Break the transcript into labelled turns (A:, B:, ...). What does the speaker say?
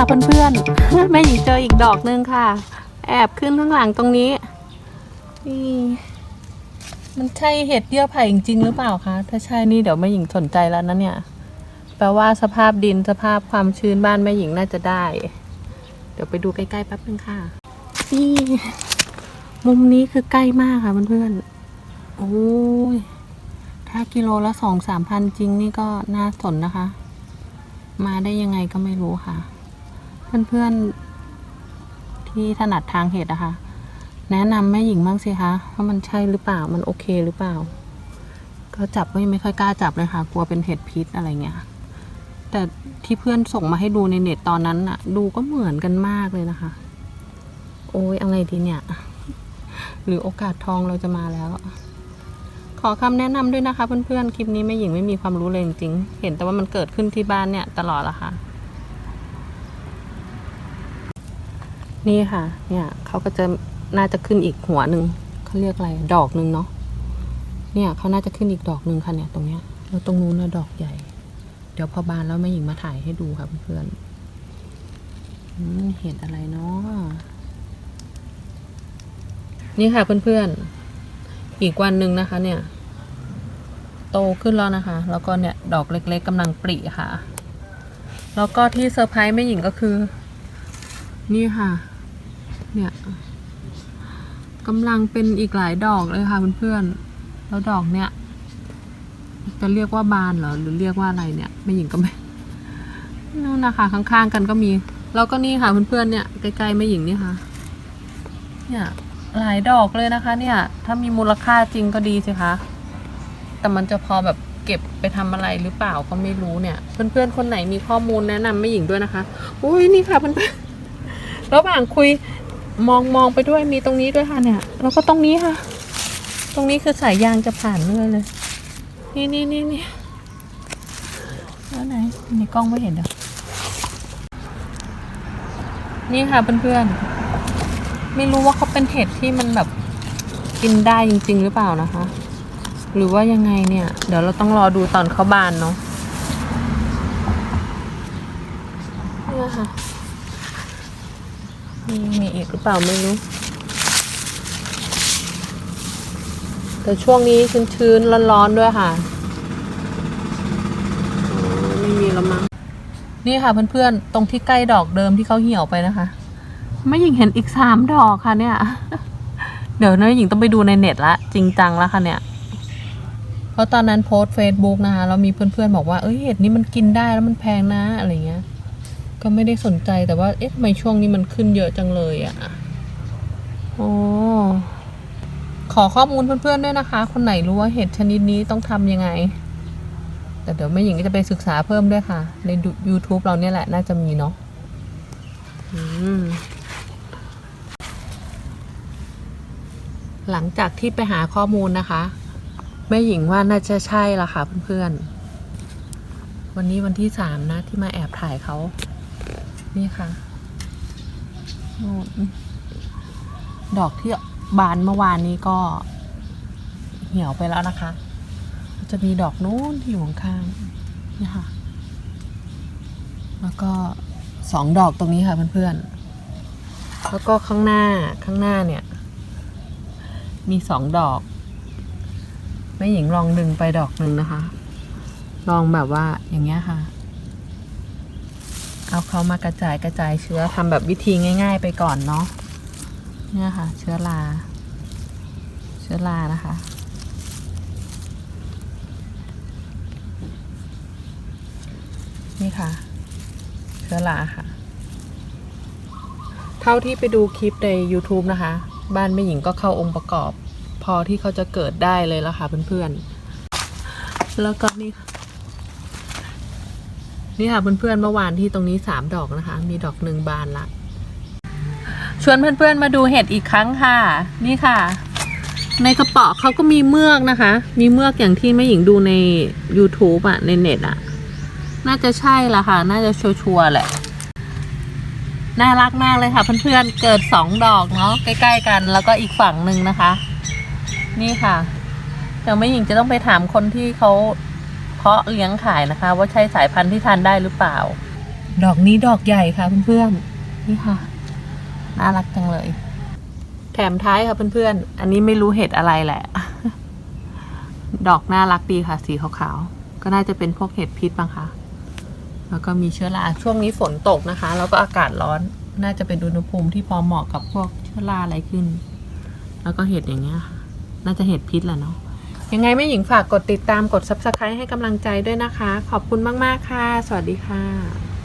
A: ค่ะเพื่อนๆ แม่หญิงเจออีกดอกนึงค่ะ แอบขึ้นข้างหลังตรงนี้นี่มันใช่เห็ดเยื่อไผ่จริงๆหรือเปล่าคะ ถ้าใช่นี่เดี๋ยวแม่หญิงสนใจแล้วนะเนี่ย แปลว่าสภาพดินสภาพความชื้นบ้านแม่หญิงน่าจะได้ เดี๋ยวไปดูใกล้ๆแป๊บนึงค่ะนี่มุมนี้คือใกล้มากค่ะเพื่อนๆ โอ้ย ถ้ากิโลละสองสามพันจริงนี่ก็น่าสนนะคะ มาได้ยังไงก็ไม่รู้ค่ะ เพื่อนๆ ที่ถนัดทางเห็ดอะคะ แนะนำแม่หญิงบ้างสิคะว่ามันใช่หรือเปล่ามันโอเคหรือเปล่า ก็จับไม่ไม่ค่อยกล้าจับเลยค่ะ กลัวเป็นเห็ดพิษอะไรเงี้ยแต่ที่เพื่อนส่งมาให้ดูในเน็ตตอนนั้นอะดูก็เหมือนกันมากเลยนะคะ โอ้ยเอาไงดีเนี่ย หรือโอกาสทองเราจะมาแล้ว ขอคำแนะนำด้วยนะคะเพื่อนๆ คลิปนี้แม่หญิงไม่มีความรู้เลยจริงๆ เห็นแต่ว่ามันเกิดขึ้นที่บ้านเนี่ยตลอดละค่ะ นี่ค่ะ เนี่ยเขาก็จะน่าจะขึ้นอีกหัวหนึ่งเขาเรียกอะไร ดอกหนึ่งเนาะเนี่ยเขาน่าจะขึ้นอีกดอกหนึ่งค่ะเนี่ยตรงเนี้ยแล้วตรงนู้นนะดอกใหญ่ เดี๋ยวพอบานแล้วแม่หญิงมาถ่ายให้ดูค่ะเพื่อนเห็นอะไรเนาะนี่ค่ะเพื่อนๆ อีกวันหนึ่งนะคะ เนี่ย โตขึ้นแล้วนะคะ แล้วก็เนี่ยดอกเล็กๆกำลังปริค่ะ แล้วก็ที่เซอร์ไพรส์แม่หญิงก็คือ นี่ค่ะ เนี่ยกำลังเป็นอีกหลายดอกเลยค่ะเพื่อนๆแล้วดอกเนี่ยจะเรียกว่าบานเหรอหรือเรียกว่าอะไรเนี่ยแม่หญิงก็ไม่นู่นนะคะข้างๆกันก็มี แล้วก็นี่ค่ะเพื่อนๆเนี่ยใกล้ๆแม่หญิงนี่ค่ะ เนี่ยหลายดอกเลยนะคะ เนี่ย ถ้ามีมูลค่าจริงก็ดีสิคะแต่มันจะพอแบบเก็บไปทำอะไรหรือเปล่าก็ไม่รู้เนี่ย เพื่อนๆคนไหนมีข้อมูลแนะนำไม่หญิงด้วยนะคะ อุ้ยนี่ค่ะเพื่อนๆระหว่างคุย มองมองไปด้วยมีตรงนี้ด้วยค่ะเนี่ย แล้วก็ตรงนี้ค่ะ ตรงนี้คือสายยางจะผ่านเรื่อยเลย นี่นี่นี่นี่แล้วไหนมีกล้องไม่เห็นเดี๋ยวนี่ค่ะเพื่อนๆ ไม่รู้ว่าเขาเป็นเห็ดที่มันแบบกินได้จริง ๆ หรือเปล่านะคะ หรือว่ายังไงเนี่ย เดี๋ยวเราต้องรอดูตอนเขาบานเนาะเนี่ยค่ะ มีมีอีกหรือเปล่าไม่รู้ แต่ช่วงนี้ชื้นๆร้อนๆด้วยค่ะอ๋อไม่มีแล้วมั้งนี่ค่ะเพื่อนๆ ตรงที่ใกล้ดอกเดิมที่เขาเหี่ยวไปนะคะ ไม่หญิงเห็นอีกสามดอกค่ะเนี่ย เดี๋ยวนะหญิงต้องไปดูในเน็ตละ จริงจังแล้วค่ะเนี่ย เพราะตอนนั้นโพสเฟซบุ๊กนะคะแล้วมีเพื่อนๆบอกว่า เอ้ยเห็ดนี้มันกินได้แล้วมันแพงนะอะไรเงี้ย ก็ไม่ได้สนใจแต่ว่าเอ๊ะทำไมช่วงนี้มันขึ้นเยอะจังเลยอะ่ะโอ้ขอข้อมูลเพื่อนๆด้วยนะคะ คนไหนรู้ว่าเห็ดชนิดนี้ต้องทำยังไง แต่เดี๋ยวแม่หญิงก็จะไปศึกษาเพิ่มด้วยค่ะ ใน YouTube เราเนี่ยแหละ น่าจะมีเนาะอืมหลังจากที่ไปหาข้อมูลนะคะแม่หญิงว่าน่าจะใช่ละค่ะเพื่อนๆ วันนี้วันที่สามนะที่มาแอบถ่ายเขา นี่ค่ะดอกที่บานเมื่อวานนี้ก็เหี่ยวไปแล้วนะคะ จะมีดอกนู้นที่อยู่ข้างๆนี่ค่ะ แล้วก็สองดอกตรงนี้ค่ะเพื่อนๆ แล้วก็ข้างหน้าข้างหน้าเนี่ย มีสองดอกแม่หญิงลองดึงไปดอกหนึ่งนะคะ ลองแบบว่าอย่างเงี้ยค่ะ เอาเขามากระจายกระจายเชื้อทำแบบวิธีง่าย ๆ ไปก่อนเนาะเนี่ยค่ะ เชื้อรา เชื้อรานะคะ นี่ค่ะ เชื้อราค่ะ เท่าที่ไปดูคลิปใน YouTube นะคะ บ้านแม่หญิงก็เข้าองค์ประกอบ พอที่เขาจะเกิดได้เลยและค่ะเพื่อนๆ แล้วก็นี่ค่ะ นี่ค่ะเพื่อนๆเมื่อวานที่ตรงนี้สามดอกนะคะ มีดอกหนึ่งบานละ ชวนเพื่อนๆมาดูเห็ดอีกครั้งค่ะ นี่ค่ะ ในกระเป๋อเขาก็มีเมือกนะคะ มีเมือกอย่างที่แม่หญิงดูใน YouTube อะในเน็ตอะน่าจะใช่ละค่ะ น่าจะชัวร์ๆแหละ น่ารักมากเลยค่ะ เพื่อนๆเกิดสองดอกเนาะใกล้ๆกัน แล้วก็อีกฝั่งหนึ่งนะคะ นี่ค่ะเดี๋ยวแม่หญิงจะต้องไปถามคนที่เขา เพาะเลี้ยงขายนะคะ ว่าใช่สายพันธุ์ที่ทานได้หรือเปล่า ดอกนี้ดอกใหญ่ค่ะเพื่อนๆนี่ค่ะ น่ารักจังเลย แถมท้ายค่ะเพื่อนๆ อันนี้ไม่รู้เห็ดอะไรแหละ ดอกน่ารักดีค่ะ สีขาวๆ ก็น่าจะเป็นพวกเห็ดพิษบ้างคะแล้วก็มีเชื้อราช่วงนี้ฝนตกนะคะ แล้วก็อากาศร้อน น่าจะเป็นอุณหภูมิที่พอเหมาะกับพวกเชื้อราอะไรขึ้น แล้วก็เห็ดอย่างเงี้ยค่ะน่าจะเห็ดพิษแหละเนาะ ยังไงแม่หญิงฝากกดติดตามกด subscribe ให้กำลังใจด้วยนะคะ ขอบคุณมาก ๆ ค่ะ สวัสดีค่ะ